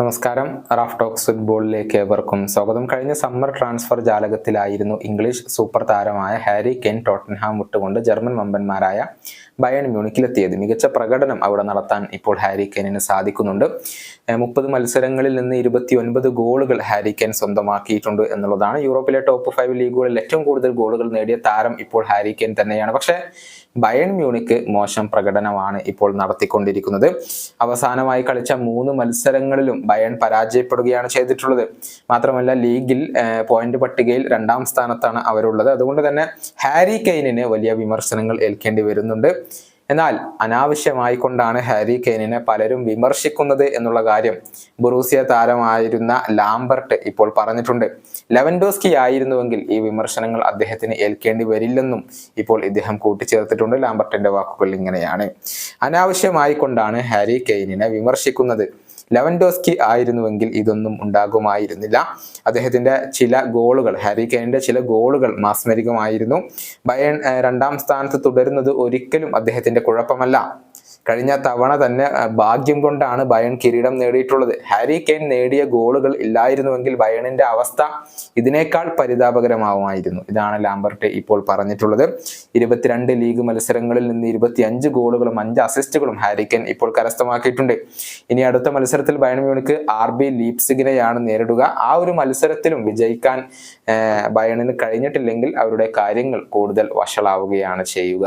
നമസ്കാരം. Raf talks ഫുട്ബോളിലേക്ക് ഏവർക്കും സ്വാഗതം. കഴിഞ്ഞ സമ്മർ ട്രാൻസ്ഫർ ജാലകത്തിലായിരുന്നു ഇംഗ്ലീഷ് സൂപ്പർ താരമായ ഹാരി കെൻ ടോട്ടൻഹാം വിട്ടുകൊണ്ട് ജർമ്മൻ വമ്പന്മാരായ ബയൺ മ്യൂണിക്കിലെത്തിയത് മികച്ച പ്രകടനം അവിടെ നടത്താൻ ഇപ്പോൾ ഹാരി കെനിന് സാധിക്കുന്നുണ്ട്. മുപ്പത് മത്സരങ്ങളിൽ നിന്ന് ഇരുപത്തി ഒൻപത് ഗോളുകൾ ഹാരി കെൻ സ്വന്തമാക്കിയിട്ടുണ്ട് എന്നുള്ളതാണ് യൂറോപ്പിലെ ടോപ്പ് ഫൈവ് ലീഗുകളിൽ ഏറ്റവും കൂടുതൽ ഗോളുകൾ നേടിയ താരം ഇപ്പോൾ ഹാരി കെൻ തന്നെയാണ്. പക്ഷേ ബയൺ മ്യൂണിക്ക് മോശം പ്രകടനമാണ് ഇപ്പോൾ നടത്തിക്കൊണ്ടിരിക്കുന്നത്. അവസാനമായി കളിച്ച മൂന്ന് മത്സരങ്ങളിലും ബയൺ പരാജയപ്പെടുകയാണ് ചെയ്തിട്ടുള്ളത്. മാത്രമല്ല ലീഗിൽ പോയിന്റ് പട്ടികയിൽ രണ്ടാം സ്ഥാനത്താണ് അവരുള്ളത്. അതുകൊണ്ട് തന്നെ ഹാരി കെയ്നിന് വലിയ വിമർശനങ്ങൾ ഏൽക്കേണ്ടി വരുന്നുണ്ട്. എന്നാൽ അനാവശ്യമായി കൊണ്ടാണ് ഹാരി കെയ്നിനെ പലരും വിമർശിക്കുന്നത് എന്നുള്ള കാര്യം ബുറൂസിയ താരമായിരുന്ന ലാംബർട്ട് ഇപ്പോൾ പറഞ്ഞിട്ടുണ്ട്. ലെവൻഡോസ്കി ആയിരുന്നുവെങ്കിൽ ഈ വിമർശനങ്ങൾ അദ്ദേഹത്തിന് ഏൽക്കേണ്ടി വരില്ലെന്നും ഇപ്പോൾ ഇദ്ദേഹം കൂട്ടിച്ചേർത്തിട്ടുണ്ട്. ലാംബർട്ടിന്റെ വാക്കുകൾ ഇങ്ങനെയാണ്. അനാവശ്യമായി കൊണ്ടാണ് ഹാരി കെയ്നിനെ വിമർശിക്കുന്നത്. ലെവൻഡോസ്കി ആയിരുന്നുവെങ്കിൽ ഇതൊന്നും ഉണ്ടാകുമായിരുന്നില്ല. അദ്ദേഹത്തിന്റെ ചില ഗോളുകൾ ഹാരി കെയ്നിന്റെ ചില ഗോളുകൾ മാസ്മരികമായിരുന്നു. ബയൺ രണ്ടാം സ്ഥാനത്ത് തുടരുന്നത് ഒരിക്കലും അദ്ദേഹത്തിന്റെ കുഴപ്പമല്ല. കഴിഞ്ഞ തവണ തന്നെ ഭാഗ്യം കൊണ്ടാണ് ബയൺ കിരീടം നേടിയിട്ടുള്ളത്. ഹാരി കെയ്ൻ നേടിയ ഗോളുകൾ ഇല്ലായിരുന്നുവെങ്കിൽ ബയണിന്റെ അവസ്ഥ ഇതിനേക്കാൾ പരിതാപകരമാവുമായിരുന്നു. ഇതാണ് ലാംബർട്ട് ഇപ്പോൾ പറഞ്ഞിട്ടുള്ളത്. ഇരുപത്തിരണ്ട് ലീഗ് മത്സരങ്ങളിൽ നിന്ന് ഇരുപത്തി അഞ്ച് ഗോളുകളും അഞ്ച് അസിസ്റ്റുകളും ഹാരി കെയ്ൻ ഇപ്പോൾ കരസ്ഥമാക്കിയിട്ടുണ്ട്. ഇനി അടുത്ത മത്സരത്തിൽ ബയൺ മ്യൂണിക്ക് ആർ ബി ലീപ്സിഗിനെയാണ് നേരിടുക. ആ ഒരു മത്സരത്തിലും വിജയിക്കാൻ ബയണിന് കഴിഞ്ഞിട്ടില്ലെങ്കിൽ അവരുടെ കാര്യങ്ങൾ കൂടുതൽ വഷളാവുകയാണ് ചെയ്യുക.